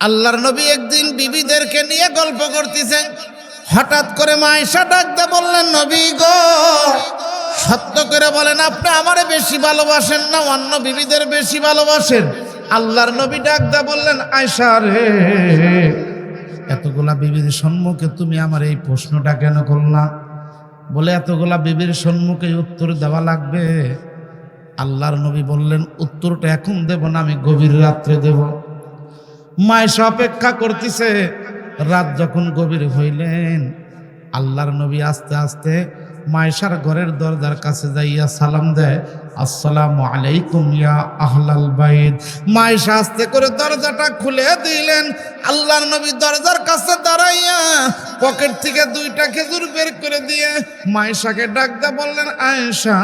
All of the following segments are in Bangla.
আল্লাহর নবী একদিন বিবিদেরকে নিয়ে গল্প করতেছেন। হঠাৎ করে মায়েশা ডাকতে বললেন, নবী গো, সত্য করে বলেন, আপনি আমারে বেশি ভালোবাসেন না, অন্য বিবিদের বেশি ভালোবাসেন? আল্লাহর নবী ডাকতে বললেন আয়সা রে, এতগুলা বিবির সম্মুখে তুমি আমার এই প্রশ্নটা কেন করলা? বলে, এতগুলা বিবির সম্মুখে উত্তর দেওয়া লাগবে। আল্লাহর নবী বললেন, উত্তরটা এখন দেব না, আমি গভীর রাত্রে দেব। মায়েশা অপেক্ষা করতেছে। রাত যখন গভীর হইলেন, আল্লাহর নবী আস্তে আস্তে মায়েশার ঘরের দরজার কাছে যাইয়া সালাম দেয়। আসসালামু আলাইকুম ইয়া আহলাল বাইত। মায়েশা আস্তে করে দরজাটা খুলে দিলেন। আল্লাহর নবী দরজার কাছে দাঁড়াইয়া পকেট থেকে দুইটা খেজুর বের করে দিয়ে মায়েশাকে ডাক দিয়ে বললেন, আয়েশা,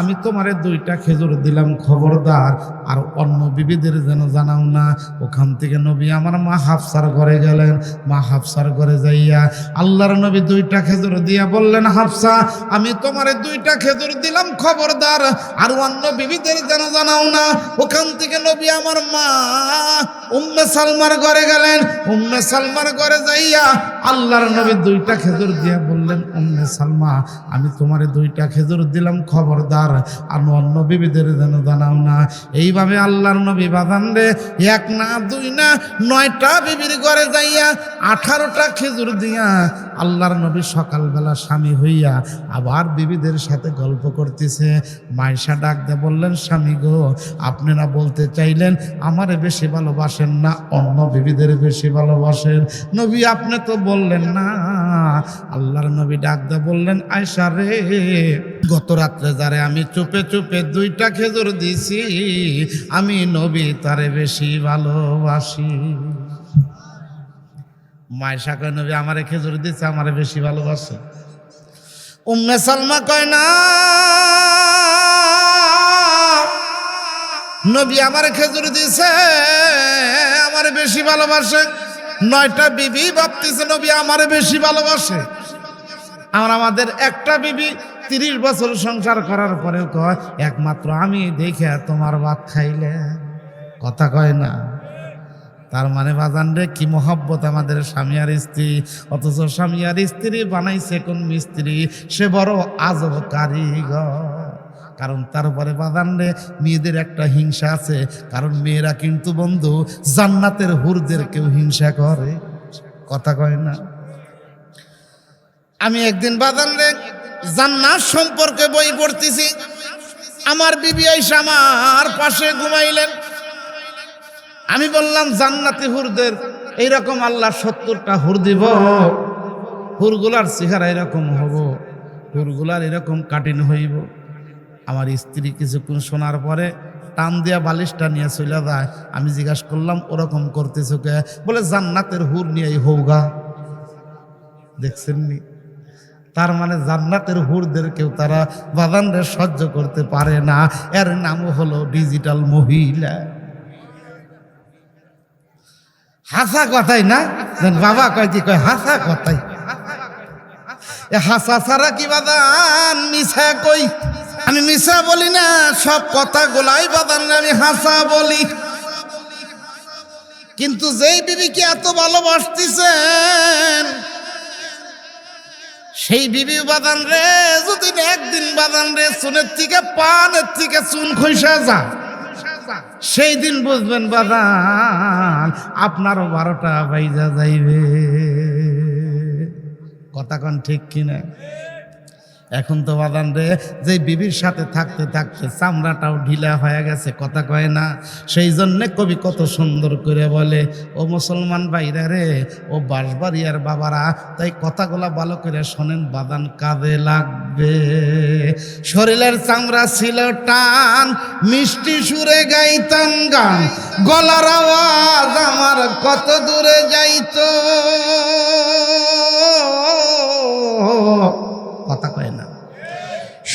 আমি তোমারে দুইটা খেজুর দিলাম, খবরদার। আর অন্য বিবিদের যেন জানাও না, ওখান থেকে নবী আমার মা হাফসার ঘরে গেলেন। মা হাফসার ঘরে যাইয়া আল্লাহর নবী দুইটা খেজুর দিয়া বললেন, হাফসা, আমি তোমারে দুইটা খেজুর দিলাম, খবরদার। আর অন্য বিবিদের যেন জানাও না। ওখান থেকে নবী আমার মা উম্মে সালমার ঘরে গেলেন। উম্মে সালমার ঘরে যাইয়া আল্লাহর নবী দুইটা খেজুর দিয়া বললেন, উম্মে সালমা, আমি তোমারে দুইটা খেজুর দিলাম, খবরদার। আর অন্য বিবিদের যেন জানাও না। এইভাবে আল্লাহর নবী বাদান রে। এক না, দুই না, নয়টা বিবির ঘরে যাইয়া আঠারোটা খেজুর দিয়া আল্লাহর নবী সকালবেলা স্বামী হইয়া আবার বিবিদের সাথে গল্প করতেছে। মাইশা ডাক দিয়ে বললেন, স্বামী গো, আপনারা বলতে চাইলেন আমারে বেশি ভালোবাসেন না, অন্য বিবিদের বেশি ভালোবাসেন। নবী, আপনি তো বললেন না। আল্লাহর নবী ডাক দিয়ে বললেন, আয়সা রে, গত রাত্রে যারে আমি চুপে চুপে দুইটা খেজুর দিছি, আমি নবী তারে বেশি ভালোবাসি। মায়ের সাথে নবী, আমারে খেজুর দিচ্ছে আমারে বেশি ভালোবাসে। উম্মে সালমা কয়, না নবী আমার খেজুর দিছে, আমার বেশি ভালোবাসে। নয়টা বিবি ভাবতেছে, নবী আমার বেশি ভালোবাসে। আর আমাদের একটা বিবি তিরিশ বছর সংসার করার পরেও কয়, একমাত্র আমি দেখে তোমার ভাত খাইলে। কথা কয় না। তার মানে বাজান রে, কি মহব্বত আমাদের স্বামী আর স্ত্রী। অথচ স্বামী আর স্ত্রী বানাইছে কোন মিস্ত্রি? সে বড় আজব কারিগর। কারণ তারপরে বাদান রে মেয়েদের একটা হিংসা আছে। কারণ মেয়েরা কিন্তু বন্ধু, জান্নাতের হুরদের কেউ হিংসা করে। কথা কয় না। আমি একদিন বাদান রে জান্নাত সম্পর্কে বই পড়তেছি। আমার বিবি আইসা আমার পাশে ঘুমাইলেন। আমি বললাম, জান্নাতি হুরদের, এইরকম আল্লাহ সত্তরটা হুর দিব। হুরগুলার চেহারা এরকম হব। হুরগুলার এরকম কাঠিন হইব। আমার স্ত্রী কিছুক্ষণ শোনার পরে টান দিয়া বালিশটা নিয়ে চলে যায়। আমি জিজ্ঞাসা করলাম, ওরকম করতেছো কে? বলে, জান্নাতের হুর নিয়ে হৌগা। দেখছেন নি তার মানে জান্নাতের হুরদের কেউ তারা বাদানরে সহ্য করতে পারে না। এর নামও হলো ডিজিটাল মহিলা। হাসা কথাই না? বাবা কয়, কি কয়? হাসা কথাই। হাসা ছাড়া কি বাদান মিশা কই? আমি মিশা বলি না, সব কথা গোলাই বাদান আমি হাসা বলি। কিন্তু যেই বিবিকে এত ভালোবাসতেছেন, সেই বিবি বাদান রে, যদি একদিন বাদান রে চুনের থেকে, পানের থেকে চুন খৈসা যা সেই দিন বুঝবেন বাদান আপনারও বারোটা বাইজা যাইবে। কথা কন ঠিক কিনা? এখন তো বাদান রে যে বিবির সাথে থাকতে থাকতে চামড়াটাও ঢিলা হয়ে গেছে, কথা কয় না। সেই জন্যে কবি কত সুন্দর করে বলে, ও মুসলমান ভাইরা রে, ও বাঁশবাড়িয়ার বাবারা, তাই কথাগুলা ভালো করে শোনেন বাদান কাঁদে লাগবে। শরীরের চামড়া ছিল টান, মিষ্টি সুরে গাইতাম গান, গলার আওয়াজ আমার কত দূরে যাইত।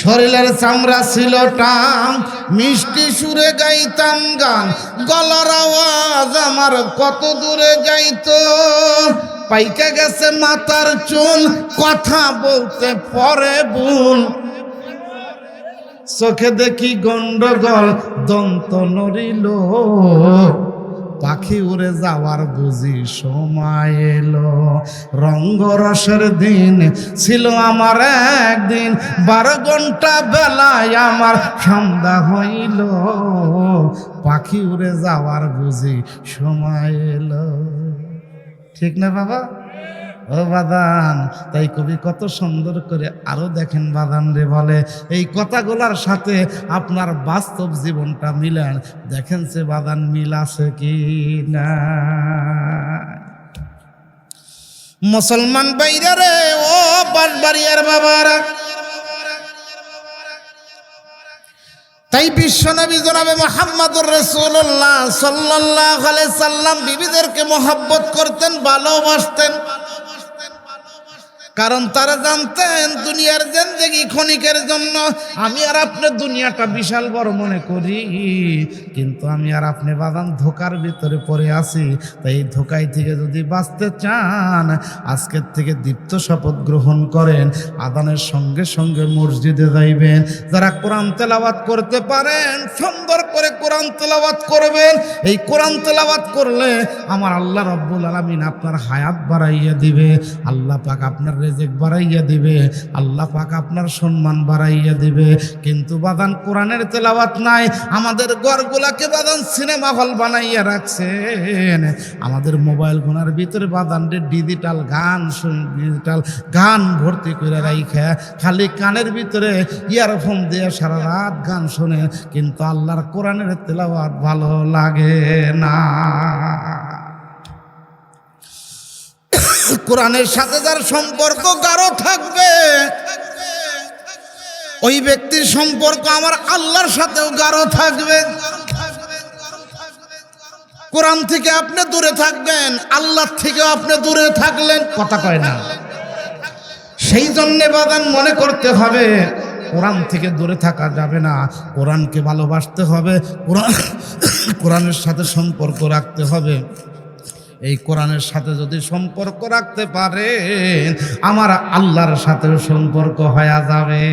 শরীরের চামড়া ছিল টান, মিষ্টি সুরে গাইতাম গান, গলার আওয়াজ আমার কত দূরে যাইত। পাইকা গেছে মাথার চুল, কথা বলতে পরে বুন চোখে দেখি গন্ডগোল, দন্ত নড়িল। পাখি উড়ে যাওয়ার বুঝি সময় এলো। রঙ্গরসের দিন ছিল আমার একদিন, বারো ঘণ্টা বেলায় আমার সন্ধ্যা হইল। পাখি উড়ে যাওয়ার বুঝি সময় এলো। ঠিক না বাবা? ও বাদান, তাই কবি কত সুন্দর করে আরও দেখেন বাদান রে বলে। এই কথাগুলার সাথে আপনার বাস্তব জীবনটা মিলান। দেখেন সে বাদান মিল আছে কি না। মুসলমান বাইরে রে, ও বাড়িয়ার বাবারা। তাই বিশ্বনবী জনাবে মোহাম্মদুর রসুল্লাহ সাল্লাহ সাল্লাম, বিবিদেরকে মোহাব্বত করতেন, ভালোবাসতেন। কারণ তারা জানতেন দুনিয়ার জেন্দেগি ক্ষণিকের জন্য। আমি আর আপনার দুনিয়াটা বিশাল বড় মনে করি। কিন্তু আমি আর আপনি বাদান ধোকার ভিতরে পড়ে আছি। তাই এই ধোকাই থেকে যদি বাঁচতে চান, আজকের থেকে দীপ্ত শপথ গ্রহণ করেন। আদানের সঙ্গে সঙ্গে মসজিদে যাইবেন। যারা কোরআন তেলাওয়াত করতে পারেন, সুন্দর করে কোরআন তেলাওয়াত করবেন। এই কোরআন তেলাওয়াত করলে আমার আল্লাহ রব্বুল আলমিন আপনার হায়াত বাড়াইয়া দিবে। আল্লাহ পাক আপনার রেজেক বাড়াইয়া দিবে, আল্লাহ পাক আপনার সম্মান বাড়াইয়া দিবে। কিন্তু বাদান কোরআনের তেলাওয়াত নাই, আমাদের ঘরগুলাকে বাদান সিনেমা হল বানাইয়া রাখছেন। আমাদের মোবাইল ফোনের ভিতরে বাদান ডিজিটাল গান ডিজিটাল গান ভর্তি করে রাইখা, খালি কানের ভিতরে ইয়ারফোন দিয়ে সারা রাত গান শোনে, কিন্তু আল্লাহর কোরআনের তেলাওয়াত ভালো লাগে না। কোরআনের সাথে যার সম্পর্ক গাঢ় থাকবে, ওই ব্যক্তির সম্পর্ক আমার আল্লাহর সাথেও গাঢ় থাকবে। কোরআন থেকে আপনি দূরে থাকবেন আল্লাহ থেকে আপনি দূরে থাকলেন, কথা কয় না। সেই জন্যে বাদান মনে করতে হবে, কোরআন থেকে দূরে থাকা যাবে না। কোরআনকে ভালোবাসতে হবে, কোরআন কোরআনের সাথে সম্পর্ক রাখতে হবে। এই কোরআনের সাথে যদি সম্পর্ক রাখতে পারেন, আমার আল্লাহর সাথে সম্পর্ক হয়ে যাবে।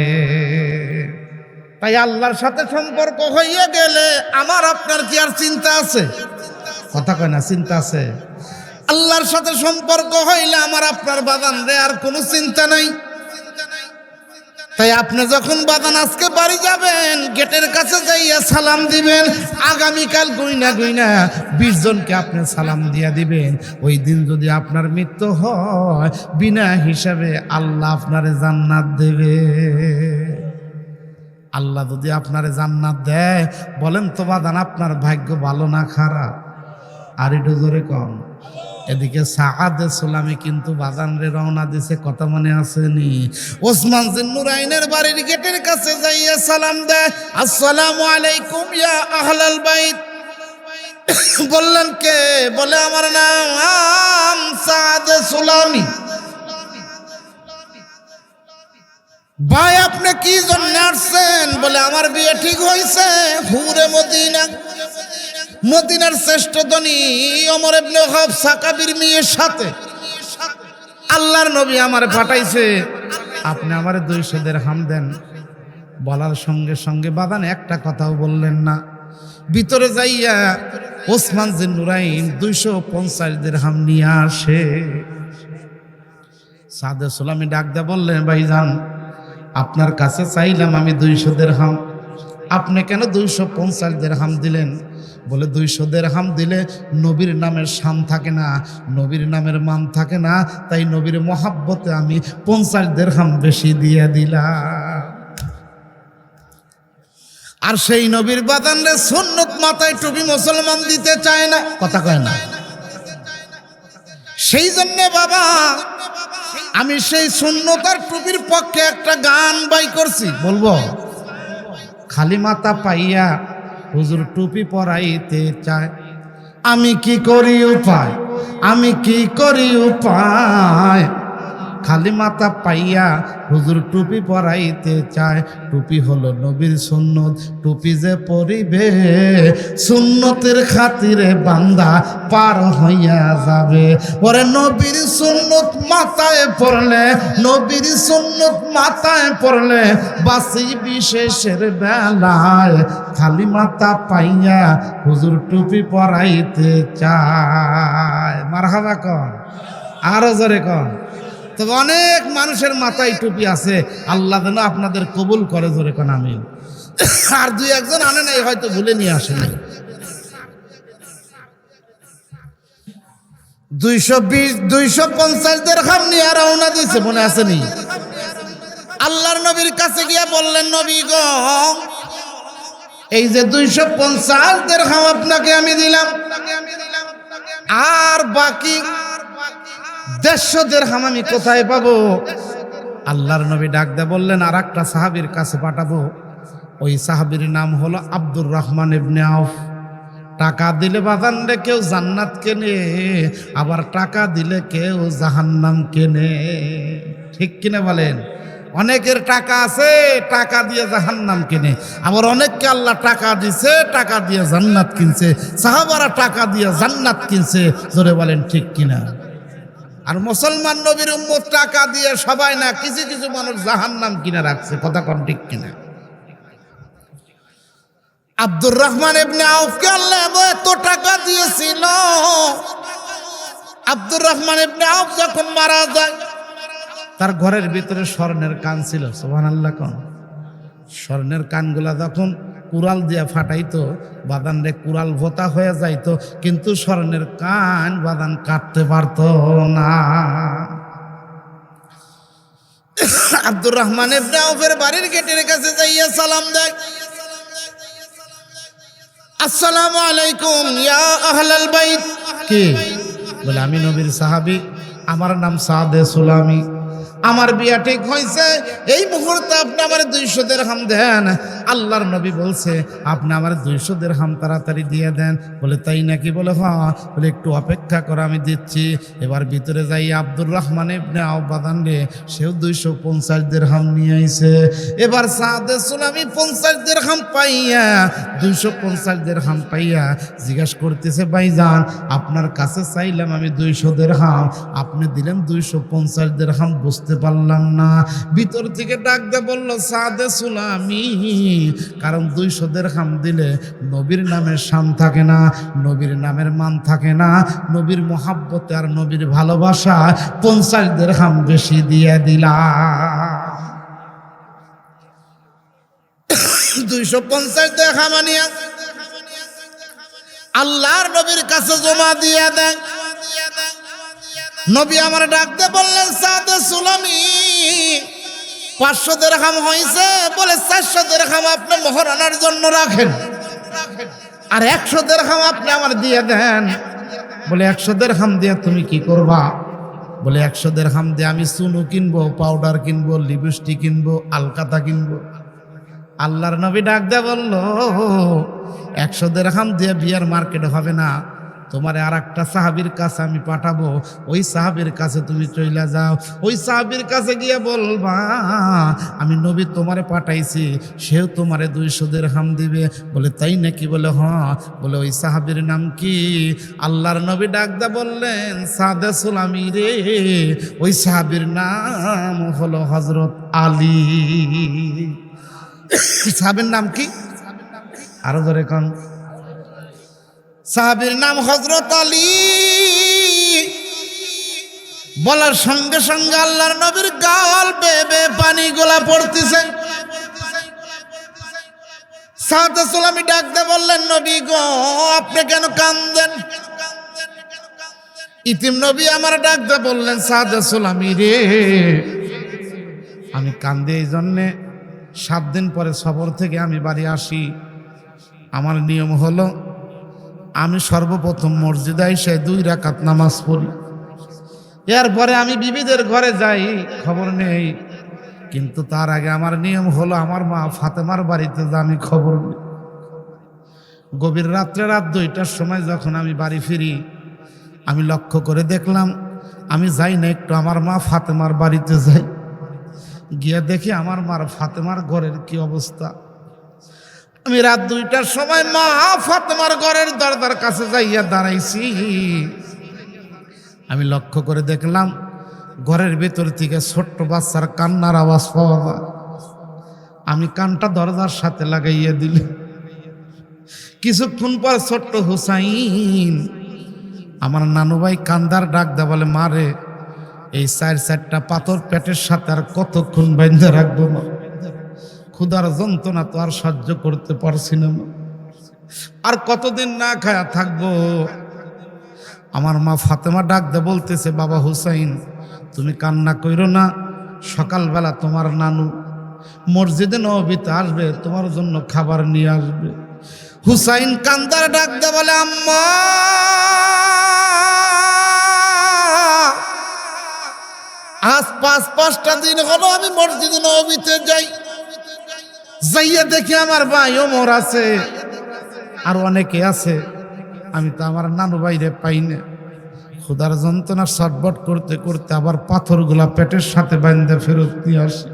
তাই আল্লাহর সাথে সম্পর্ক হইয়া গেলে আমার আপনার কি আর চিন্তা আছে? কথা কয় না, চিন্তা আছে। আল্লাহর সাথে সম্পর্ক হইলে আমার আপনার বাদান রে আর কোনো চিন্তা নাই। তাই আপনি যখন বাদান আজকে বাড়ি যাবেন, গেটের কাছে যাইয়া সালাম দিবেন, আগামীকাল গুইনা গুইনা বিশ জনকে আপনি সালাম দিয়া দিবেন। ওই দিন যদি আপনার মৃত্যু হয়, বিনা হিসাবে আল্লাহ আপনারে জান্নাত দেবে। আল্লাহ যদি আপনারে জান্নাত দেয়, বলেন তো বাদান, আপনার ভাগ্য ভালো না খারাপ? আর একটু জোরে কম এদিকে সাহাদে সোলামি কিন্তু বাজানরে রওনা দিছে, কথা মনে আসেনি। ওসমান জিন্নুরাইনের বাড়ির গেটের কাছে যাইয়া সালাম দেয়, আসসালামু আলাইকুম ইয়া আহলাল বাইত। বললেন, কে? বলে, আমার নাম সাহাদে সোলামি। ভাই, আপনি কি জন্য আসছেন? বলে, আমার বিয়ে ঠিক হয়েছে হুরে মদিনা। মদিনার শ্রেষ্ঠ ধনী অমর ইবনে হব সাকাবির মেয়ের সাথে। আল্লাহর নবী আমার পাঠাইছে, আপনি আমার দুইশো দের হাম দেন। বলার সঙ্গে সঙ্গে বাদান, একটা কথাও বললেন না। ভিতরে যাইয়া ওসমান জিন নুরাইন দুইশো পঞ্চাশদের হাম নিয়ে আসে। সাদে সোলামি ডাক দেয়া বললেন, ভাইজান, আপনার কাছে চাইলাম আমি দুইশো দের হাম আপনি কেন দুইশো পঞ্চাশ দের হাম দিলেন? বলে, দুইশো দের হাম দিলে নবীর নামের শান থাকে না, নবীর নামের মান থাকে না, তাই নবীর মহাব্বতে আমি পঞ্চাশ দের হাম বেশি দিয়ে দিলাম। আর সেই নবীর বাদানরে সুন্নত মাথায় টুপি মুসলমান দিতে চায় না, কথা কয় না। সেই জন্য বাবা, আমি সেই শূন্যতার টুপির পক্ষে একটা গান বাই করছি, বলব? খালি মাথা পাইয়া হুজুর টুপি পরাইতে চায়। আমি কি করি উপায়? আমি কি করি উপায়? খালি মাথা পাইয়া হুজুর টুপি পরাইতে চায়। টুপি হলো নবীর সুন্নত। টুপি যে পরিবে, সুন্নতের খাতিরে বান্দা পার হইয়া যাবে। ওরে নবীর সুন্নত মাথায় পড়লে, নবীর সুন্নত মাথায় পড়লে বাসি বিশেষের বেলায় খালি মাথা পাইয়া হুজুর টুপি পরাইতে চায়। মারহাবা কন। আরও জোরে কন। তবে অনেক মানুষের মাথায় টুপি আছে। আল্লাহ যেন আপনাদের কবুল করে জোরে কন আমিন। আর দুই একজন আনে নাই, হয়তো ভুলে নিয়ে আসেনি দুইশো বিশ, দুইশো পঞ্চাশ দেড়খাম নিয়ে রওনা দিয়েছে, মনে আসেনি আল্লাহর নবীর কাছে গিয়া বললেন, নবী গ, এই যে দুইশো পঞ্চাশ দেড়খাম আপনাকে আমি দিলাম। আর বাকি দেড়শো দেড়হাম আমি কোথায় পাবো? আল্লাহর নবী ডাক দে বললেন আর একটা সাহাবির কাছে পাঠাবো। ওই সাহাবির নাম হলো আব্দুর রহমান ইবনে আউফ। টাকা দিলে বাজান রে, কেউ জান্নাত কেনে, আবার টাকা দিলে কেউ জাহান্নাম কেনে। ঠিক কিনা বলেন? অনেকের টাকা আছে, টাকা দিয়ে জাহান্নাম কিনে। আবার অনেককে আল্লাহ টাকা দিছে, টাকা দিয়ে জান্নাত কিনছে। সাহাবারা টাকা দিয়ে জান্নাত কিনছে। জোরে বলেন, ঠিক কিনা? আর মুসলমান নবীর উম্মত টাকা দিয়ে সবাই না কিছু কিছু মানুষ জাহান্নাম কিনে রাখছে, কথা কম ঠিক কিনা? আব্দুর রহমান ইবনে আউফকে আল্লাহ এত টাকা দিয়েছিল। আব্দুর রহমান ইবনে আউফ যখন মারা যায়, তার ঘরের ভিতরে স্বর্ণের কান ছিল সোহান আল্লাহ কন। স্বর্ণের কানগুলা যখন কুড়াল দিয়া ফাটাইতো বাদান রে কুড়াল ভোতা হয়ে যাইতো, কিন্তু স্বর্ণের কান বাদান কাটতে পারতো না। আব্দুর রহমান ইবনে বাড়ির গেটের কাছে যাইয়া সালাম দেয়। আসসালামু আলাইকুম, ইয়া আহলাল বাইত। কে? বলে, আমি নবীর সাহাবী, আমার নাম সাদে সুলামি। আমার বিয়া ঠিক হয়েছে। এই মুহূর্তে আপনি আমার দুইশো দেড়হাম দেন। আল্লাহর নবী বলছে, আপনি আমার দুইশো দেড়হাম তাড়াতাড়ি দিয়ে দেন। বলে, তাই নাকি? বলে হ্যাঁ বলে, একটু অপেক্ষা করে, আমি দিচ্ছি। এবার ভিতরে যাই আব্দুর রহমান ইবনে আওবাদান রে, সেও দুইশো পঞ্চাশ দেড়হাম নিয়ে আইছে। এবার সাদে সুলামি পঞ্চাশ দেড়হাম পাইয়া, দুইশো পঞ্চাশ দেড়হাম পাইয়া জিজ্ঞাসা করতেছে, ভাইজান, আপনার কাছে চাইলাম আমি দুইশো দেড়হাম। আপনি দিলেন দুইশো পঞ্চাশ দেড়হাম, বুঝতে পারলাম না। ভিতর থেকে ডাক দে বলল, সাদে সুলামি। কারণ দুইশো দেড়হাম দিলে নবীর নামের শান থাকে না, নবীর নামের মান থাকে না, নবীর মহাব্বতে আর নবীর ভালোবাসা পঞ্চাশ দেড়হাম বেশি দিয়ে দিলাম। দুইশো পঞ্চাশ দেখা মানিয়া আল্লাহর নবীর কাছে জমা দিয়ে দেন নবী আমার ডাকতে বললেন, সাদে সুলামি পাঁচশো দেড়হাম হয়েছে বলে, চারশো দেড়হাম আপনি মোহর মহারানার জন্য রাখেন। আর একশো দেড়হাম আপনি আমার দিয়ে দেন। বলে, একশো দেড়হাম দিয়ে তুমি কি করবা? বলে, একশো দেড়হাম দিয়ে আমি চুনু কিনবো, পাউডার কিনবো, লিপস্টিক কিনবো, আলকাতা কিনবো। আল্লাহর নবী ডাক দেয়া বলল, একশো দেড়হাম দিয়ে বিয়ার মার্কেট হবে না। তোমার আর একটা সাহাবির কাছে আমি পাঠাবো। ওই সাহাবির কাছে তুমি চইলা যাও। ওই সাহাবির কাছে গিয়ে বলবা, আমি নবী তোমারে পাঠাইছি, সেও তোমারে দুইশো দেড়হাম দিবে। বলে, তাই নাকি? বলে হ্যাঁ বলে, ওই সাহাবির নাম কি? আল্লাহর নবী ডাকদা বললেন, সাদে সুলামি রে, ওই সাহাবির নাম হলো হজরত আলী। সাহাবের নাম কি? আরও ধরে কন। সাহাবির নাম হজরত আলী। বলার সঙ্গে সঙ্গে আল্লাহর নবীর গাল বেবে পানি গোলা পড়তেছে। সাহাতে সুলামি ডাকতে বললেন, নবী গো, আপনি কেন কান্দেন ইতিম নবী আমার ডাকতে বললেন সাহাতে সুলামি রে। আমি কান্দে এই জন্যে সাত দিন পরে সফর থেকে আমি বাড়ি আসি। আমার নিয়ম হলো আমি সর্বপ্রথম মসজিদে এসে দুই রাকাত নামাজ পড়ি। এরপরে আমি বিবিদের ঘরে যাই, খবর নেই। কিন্তু তার আগে আমার নিয়ম হলো আমার মা ফাতেমার বাড়িতে যা আমি খবর নিই। গভীর রাত্রে রাত দুইটার সময় যখন আমি বাড়ি ফিরি, আমি লক্ষ্য করে দেখলাম, আমি যাই না, একটু আমার মা ফাতেমার বাড়িতে যাই। গিয়ে দেখি আমার মার ফাতেমার ঘরের কি অবস্থা। আমি রাত দুইটার সময় মা ফাতেমার ঘরের দরজার কাছে যাইয়া দাঁড়াইছি। আমি লক্ষ্য করে দেখলাম ঘরের ভেতর থেকে ছোট্ট বাচ্চার কান্নার আওয়াজ পাওয়া যায়। আমি কানটা দরজার সাথে লাগাইয়া দিলে। কিছুক্ষণ পর ছোট্ট হুসাইন আমার নানু ভাই কান্দার ডাক দা বলে মারে এই চার চারটা পাথর পেটের সাথে আর কতক্ষণ বাইন্ধে রাখব না ক্ষুধার যন্ত্রণা তো আর সহ্য করতে পারছি না। আর কতদিন না খায়া থাকব? আমার মা ফাতেমা ডাক দে বলতেছে, বাবা হুসাইন, তুমি কান্না কইরো না। সকালবেলা তোমার নানু মসজিদে নবীতে আসবে, তোমার জন্য খাবার নিয়ে আসবে। হুসাইন কান্দার ডাক দে বলে, আম্মা, আজ পাঁচ পাঁচটা দিন হলো আমি মসজিদে নবীতে যাই। যাইয়া দেখি আমার ভাই ওমর আছে। আর অনেকে আছে, আমি তো আমার নানু বাইরে পাই না। ক্ষুধার যন্ত্রণা শটবট করতে করতে আবার পাথরগুলা পেটের সাথে বান্ধে ফেরত নিয়ে আসি।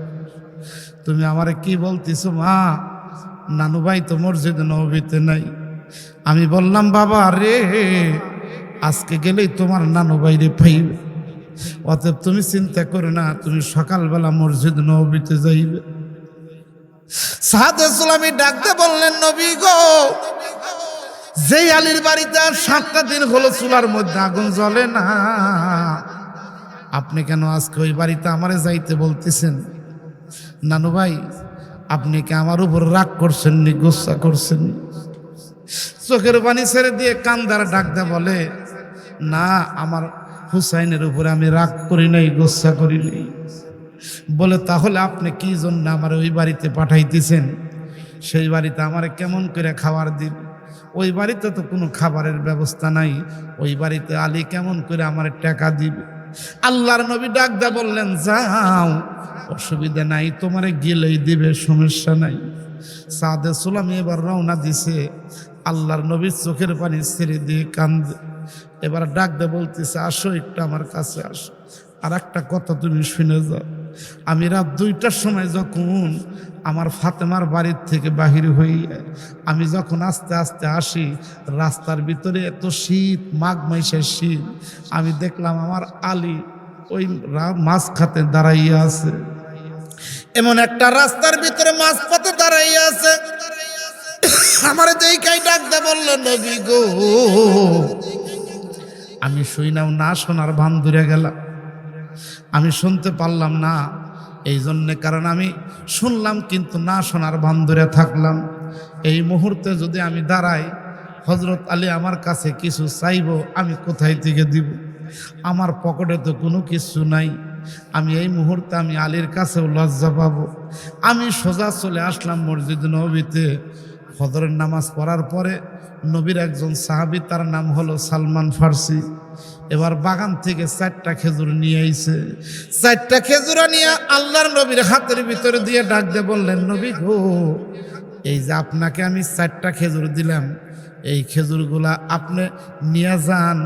তুমি আমারে কি বলতেছো, মা? নানু ভাই তো মসজিদ নবীতে নাই। আমি বললাম, বাবা রে, আজকে গেলেই তোমার নানু বাইরে পাইবে। অতএব তুমি চিন্তা করো না, তুমি সকালবেলা মসজিদ নবীতে যাইবে। সাহাদ ইসলামী ডাকতে বললেন, নবী গো, যেই আলীর বাড়িতে আর সাতটা দিন হলো চুলার মধ্যে আগুন জ্বলে না, আপনি কেন আজকে ওই বাড়িতে আমারে যাইতে বলতেছেন? নানু ভাই, আপনি কি আমার উপর রাগ করছেন নি, গুসা করছেন চোখের পানি ছেড়ে দিয়ে কান্দার ডাকতে বলে, না, আমার হুসাইনের উপরে আমি রাগ করি নাই, গুসা করি নাই। বলে, তাহলে আপনি কি জন্য আমার ওই বাড়িতে পাঠাইতেছেন? সেই বাড়িতে আমার কেমন করে খাবার দিন? ওই বাড়িতে তো কোনো খাবারের ব্যবস্থা নাই। ওই বাড়িতে আলী কেমন করে আমার টাকা দিবে? আল্লাহর নবী ডাক দা বললেন, যাও, অসুবিধা নাই, তোমারে গেলেই দিবে, সমস্যা নাই। সাদে সুলামি এবার রওনা দিছে। আল্লাহর নবীর চোখের পানি ছেড়ে দিয়ে কান্দে। এবার ডাক দে বলতেছে, আসো, একটু আমার কাছে আসো। আর একটা কথা তুমি শুনে যাও। আমি রাত দুইটার সময় যখন আমার ফাতেমার বাড়ির থেকে বাহির হই, আমি যখন আস্তে আস্তে আসি, রাস্তার ভিতরে এত শীত, মাঘ মাইসের শীত, আমি দেখলাম আমার আলী ওই মাছ খাতে দাঁড়াইয়া আছে। এমন একটা রাস্তার ভিতরে মাছ পাতে দাঁড়াইয়া আছে। আমার দেখাই ডাকতে বলল, নবী গো। আমি শুই না শোনার ভান ধরে গেলাম। আমি শুনতে পারলাম না। এই জন্যে কারণ আমি শুনলাম কিন্তু না শোনার ভান ধরে থাকলাম। এই মুহূর্তে যদি আমি দাঁড়াই হজরত আলী আমার কাছে কিছু চাইব, আমি কোথায় থেকে দিব? আমার পকেটে তো কোনো কিছু নাই। আমি এই মুহূর্তে আমি আলীর কাছেও লজ্জা পাবো। আমি সোজা চলে আসলাম মসজিদ নবীতে। হজরের নামাজ পড়ার পরে নবীর একজন সাহাবি, তার নাম হলো সালমান ফার্সি। এবার বাগান থেকে চারটা খেজুর নিয়ে আইছে। চারটা খেজুর নিয়ে আল্লাহর নবীর হাতের ভিতরে দিয়ে ডাক দিয়ে বললেন, নবী গো, এই যে আপনাকে আমি চারটা খেজুর দিলাম, এই খেজুরগুলা আপনি নিয়ে যান,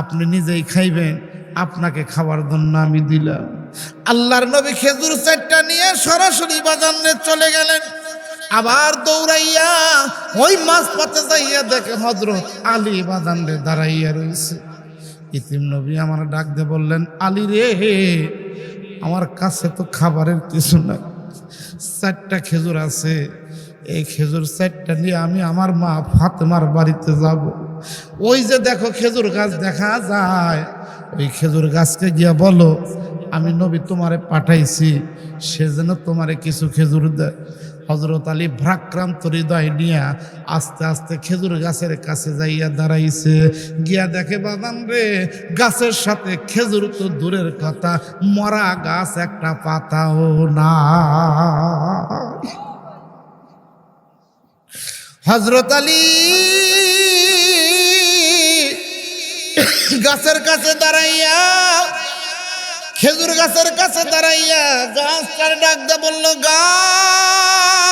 আপনি নিজেই খাইবেন, আপনাকে খাওয়ার জন্য আমি দিলাম। আল্লাহর নবী খেজুর চারটা নিয়ে সরাসরি বাজানে চলে গেলেন। আবার দৌড়াইয়া ওই মাছ পাতে যাইয়া দেখে হজরত আলী বাজানরে দাঁড়াইয়া রয়েছে ইতিম নবী আমার ডাক দিয়ে বললেন, আলী রে, আমার কাছে তো খাবারের কিছু নাই। চারটা খেজুর আছে। এই খেজুর চারটা নিয়ে আমি আমার মা ফাতেমার বাড়িতে যাব। ওই যে দেখো খেজুর গাছ দেখা যায়। ওই খেজুর গাছকে গিয়া বলো, আমি নবী তোমারে পাঠাইছি, সে যেন তোমারে কিছু খেজুর দেয়। হজরত আলী ভ্রাক্রান্ত হৃদয় নিয়ে আস্তে আস্তে খেজুর গাছের কাছে যাইয়া দাঁড়াইছে। গিয়া দেখে, বাদাম রে, গাছের সাথে খেজুর তো দূরের কথা, মরা গাছ একটা পাতাও না হজরত আলী গাছের কাছে দাঁড়াইয়া খেজুর গাছের কাছে দাঁড়াইয়া গাছটার ডাক দে বলল, গাছ,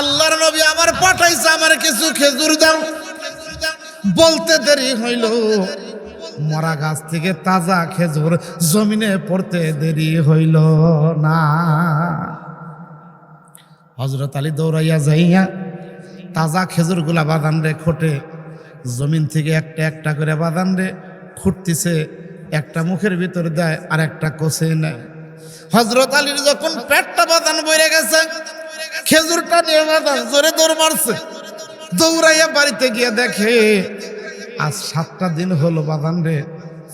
আল্লাহর নবী আমার পাঠাইছে আমার কিছু খেজুর দাও। বলতে দেরি হইল। মরা গাছ থেকে তাজা খেজুর জমিনে পড়তে দেরি হইল না। হজরত আলী দৌড়াইয়া যাইয়া তাজা খেজুরগুলা বাদান রে খোটে, জমিন থেকে একটা একটা করে বাদান রে খুঁটতিছে। একটা মুখের ভিতর দেয়, আর একটা কষে নেয়। হজরত আলীর যখন পেটটা বাদান বইরে গেছে, খেজুরটা নিয়ে বাদান জোরে দৌড় মারছে। দৌড়াইয়া বাড়িতে গিয়ে দেখে, আজ সাতটা দিন হলো বাদান রে,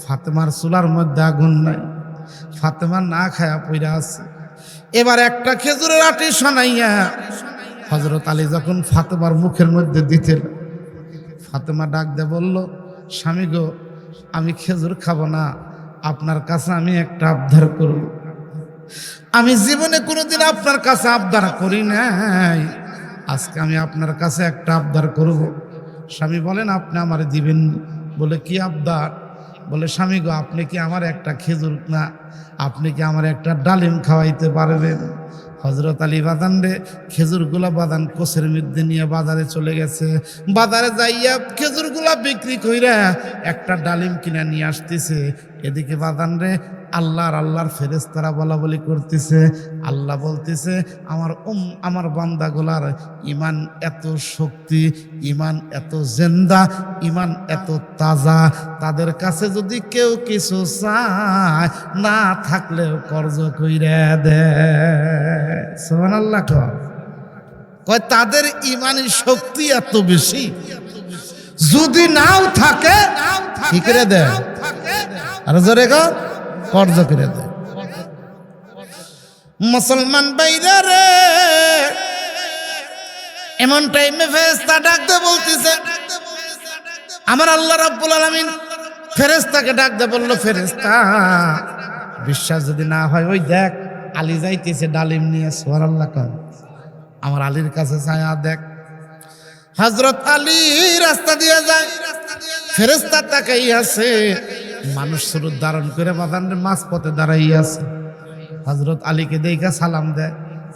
ফাতেমার চুলার মধ্যে আগুন নাই। ফাতেমা না খায়া পইরা আছে। এবার একটা খেজুরের আটি শোনাইয়া হজরত আলী যখন ফাতেমার মুখের মধ্যে দিতেন ফাতেমা ডাক দে বলল, স্বামী গো আমি খেজুর খাব না, আপনার কাছে আমি একটা আবদার করব। আমি জীবনে কোনোদিন আপনার কাছে আবদার করি নাই। আজকে আমি আপনার কাছে একটা আবদার করব। স্বামী বলেন, আপনি আমারে দিবেন বলে, কি আবদার? বলে, স্বামী গো, আপনি কি আমার একটা খেজুর না, আপনি কি আমার একটা ডালিম খাওয়াইতে পারবেন? হজরত আলী বাদান রে খেজুরগুলা বাদান কোষের মধ্যে নিয়ে বাজারে চলে গেছে। বাজারে যাইয়া খেজুরগুলা বিক্রি কইরা একটা ডালিম কিনা নিয়ে আসতেছে। এদিকে বাদান রে আল্লাহর আল্লাহর ফেরেস্তারা বলা বলি করতেছে। আল্লাহ বলতেছে আমার উম আমার বান্দাগুলার ইমান এত শক্তি ইমান এত জেন্দা ইমান এত তাজা। তাদের কাছে যদি কেউ কিছু চায় না থাকলেও কর্জ কইরা দেয় সোহান আল্লাহ কয় তাদের ইমানের শক্তি এত বেশি। যদি নাও থাকে কি করে দেয় আর জোরে কর। কর্জ করে দেয়। মুসলমান বাইরা রে, এমন টাইমে ফেরেস্তা ডাকতে বলতেছে। আমার আল্লাহ রাব্বুল আলামিন ফেরেস্তাকে ডাকতে বলল ফেরেস্তা বিশ্বাস যদি না হয়, ওই দেখ, আলী যাইতেছে ডালিম নিয়ে সোয়ার আল্লাহ কর। আমার আলীর কাছে ছায়া দেখ। হজরত আলী রাস্তা দিয়ে যায়। ফেরেস্তা তাকাই আছে। মানুষ স্রোত ধারণ করে বাদানের মাছ পথে দাঁড়াইয়াছে হজরত আলীকে দেখা সালাম দেয়।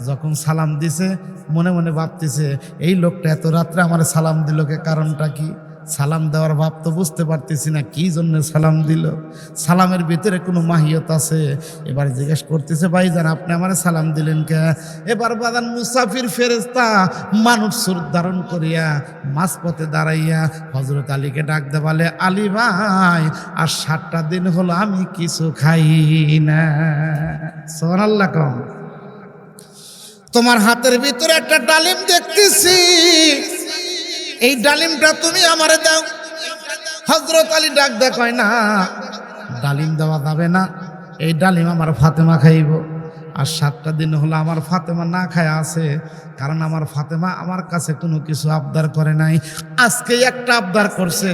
যখন সালাম দিছে, মনে মনে ভাবতেছে, এই লোকটা এত রাত্রে আমার সালাম দিলকে কারণটা কি? সালাম দেওয়ার ভাব তো বুঝতে পারতেছি না, কী জন্য সালাম দিল? সালামের ভিতরে কোনো মাহিয়ত আছে? এবার জিজ্ঞেস করতেছে, ভাই জান, আপনি আমার সালাম দিলেন কে? এবার বাদান মুসাফির ফেরেস্তা মানুষ সুর ধারণ করিয়া মাঝপথে দাঁড়াইয়া হজরত আলীকে ডাক দে বলে, আলী ভাই, আর সাতটা দিন হলো আমি কিছু খাই না। সোহান আল্লাহ কম। তোমার হাতের ভিতরে একটা ডালিম দেখতেছি। এই ডালিমটা তুমি আমারে দাও। হজরত আলী ডাক দেখায়, না, ডালিম দেওয়া যাবে না। এই ডালিম আমার ফাতেমা খাইব। আর সাতটা দিন হলো আমার ফাতেমা না খায় আছে, কারণ আমার ফাতেমা আমার কাছে কোনো কিছু আবদার করে নাই। আজকে একটা আবদার করছে,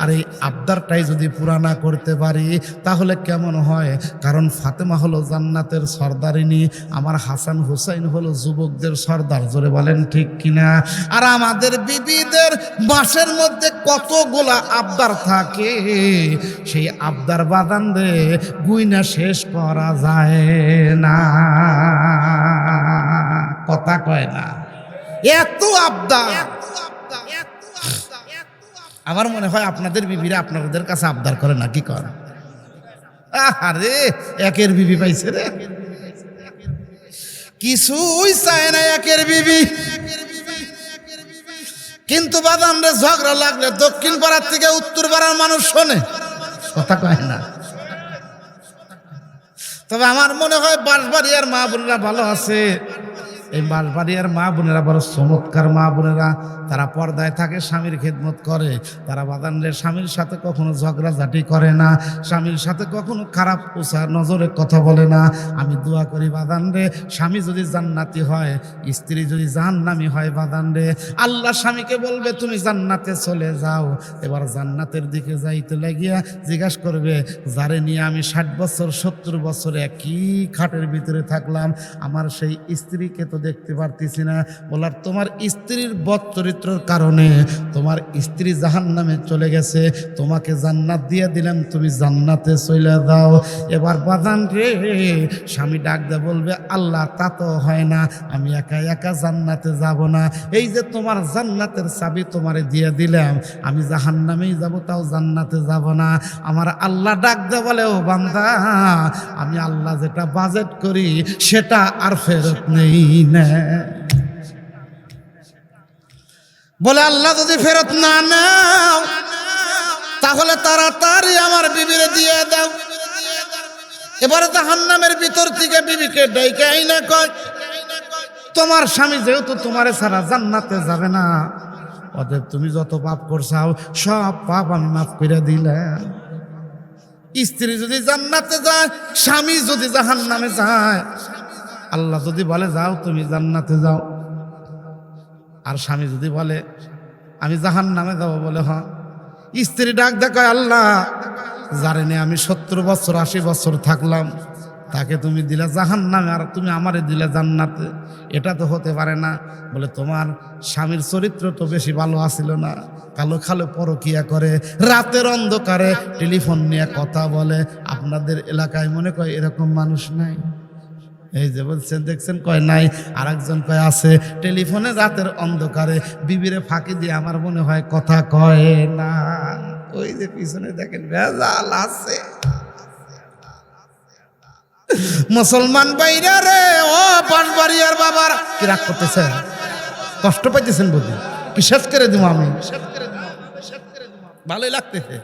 আর এই আবদারটাই যদি পুরা না করতে পারি, তাহলে কেমন হয়? কারণ ফাতেমা হলো জান্নাতের সর্দারিনী, আমার হাসান হুসাইন হলো যুবকদের সর্দার, জোরে বলেন ঠিক কিনা? আর আমাদের বিবিদের বাসের মধ্যে কতগুলা আবদার থাকে, সেই আবদার বাদান দে, গুইনা শেষ করা যায় না। কথা কয় না। এত আবদার। আমার মনে হয় আপনাদের বিবিরা আপনাদের কাছে আবদার করে না, কি করে আরে একের বিবি পাইছে রে। কিছুই চায় না একের বিবি। কিন্তু বাদাম রে ঝগড়া লাগলে দক্ষিণ পাড়ার থেকে উত্তর পাড়ার মানুষ শোনে। কথা কয় না। তবে আমার মনে হয় বাঁশবাড়িয়ার মা বোনরা ভালো আছে। এই বাঁশবাড়িয়ার মা বোনেরা বড় চমৎকার মা বোনেরা। তারা পর্দায় থাকে, স্বামীর খেদমত করে। তারা বাদানরে স্বামীর সাথে কখনো ঝগড়াঝাটি করে না। স্বামীর সাথে কখনো খারাপ পোষা নজরে কথা বলে না। আমি দোয়া করি বাদান রে স্বামী যদি জান্নাতি হয়, স্ত্রী যদি জাহান্নামি হয় বাদান রে আল্লাহ স্বামীকে বলবে, তুমি জান্নাতে চলে যাও। এবার জান্নাতের দিকে যাইতে লাগিয়া জিজ্ঞাসা করবে, যারে নিয়ে আমি ষাট বছর, সত্তর বছরে একই খাটের ভিতরে থাকলাম, আমার সেই স্ত্রীকে তো তো দেখতে পারতেছি না। বলার, তোমার স্ত্রীর বদ চরিত্রের কারণে তোমার স্ত্রী জাহান নামে চলে গেছে। তোমাকে জান্নাত দিয়ে দিলাম, তুমি জান্নাতে চলে দাও এবার বাদান রে, স্বামী ডাক দে বলবে, আল্লাহ, তা তো হয় না, আমি একা একা জান্নাতে যাব না। এই যে তোমার জান্নাতের চাবি তোমারে দিয়ে দিলাম, আমি জাহান নামেই যাব, তাও জান্নাতে যাব না। আমার আল্লাহ ডাক দে বলে, ও বান্দা, আমি আল্লাহ যেটা বাজেট করি, সেটা আর ফেরত নেই না বলে, আল্লাহ যদি ফেরত না নাও, তাহলে তাড়াতাড়ি আমার বিবিরে দিয়ে দাও। এবারে জাহান্নামের ভিতর থেকে বিবিকে ডাইকে আইনা কয়, তোমার স্বামী যেহেতু তোমারে ছাড়া জান্নাতে যাবে না, অতএব তুমি যত পাপ করছাও, সব পাপ আমি মাফ করে দিলাম। স্ত্রী যদি জান্নাতে যায়, স্বামী যদি জাহান নামে যায় আল্লাহ যদি বলে, যাও তুমি জান্নাতে যাও। আর স্বামী যদি বলে, আমি জাহান নামে যাব, বলে হ স্ত্রী ডাক দেখায়, আল্লাহ জানেনি আমি সত্তর বছর, আশি বছর থাকলাম, তাকে তুমি দিলে জাহান নামে আর তুমি আমারে দিলে জান্নাতে। এটা তো হতে পারে না। বলে, তোমার স্বামীর চরিত্র তো বেশি ভালো আসিল না। কালো খালো পরকিয়া করে, রাতের অন্ধকারে টেলিফোন নিয়ে কথা বলে। আপনাদের এলাকায় মনে করে এরকম মানুষ নাই। এই যে বলছেন দেখছেন কয় নাই? আর একজন কয় আছে, টেলিফোনে রাতের অন্ধকারে বিবিরে ফাঁকি দিয়ে আমার মনে হয় কথা কয় না। ওই যে পিছনে দেখেন, ভেজাল আছে। মুসলমান বাইরা রে, ও পাঁচবাড়িয়ার বাবার, কি রাগ করতেছেন কষ্ট পাইতেছেন বুঝি কি শেষ করে দিব আমি? ভালোই লাগতেছে।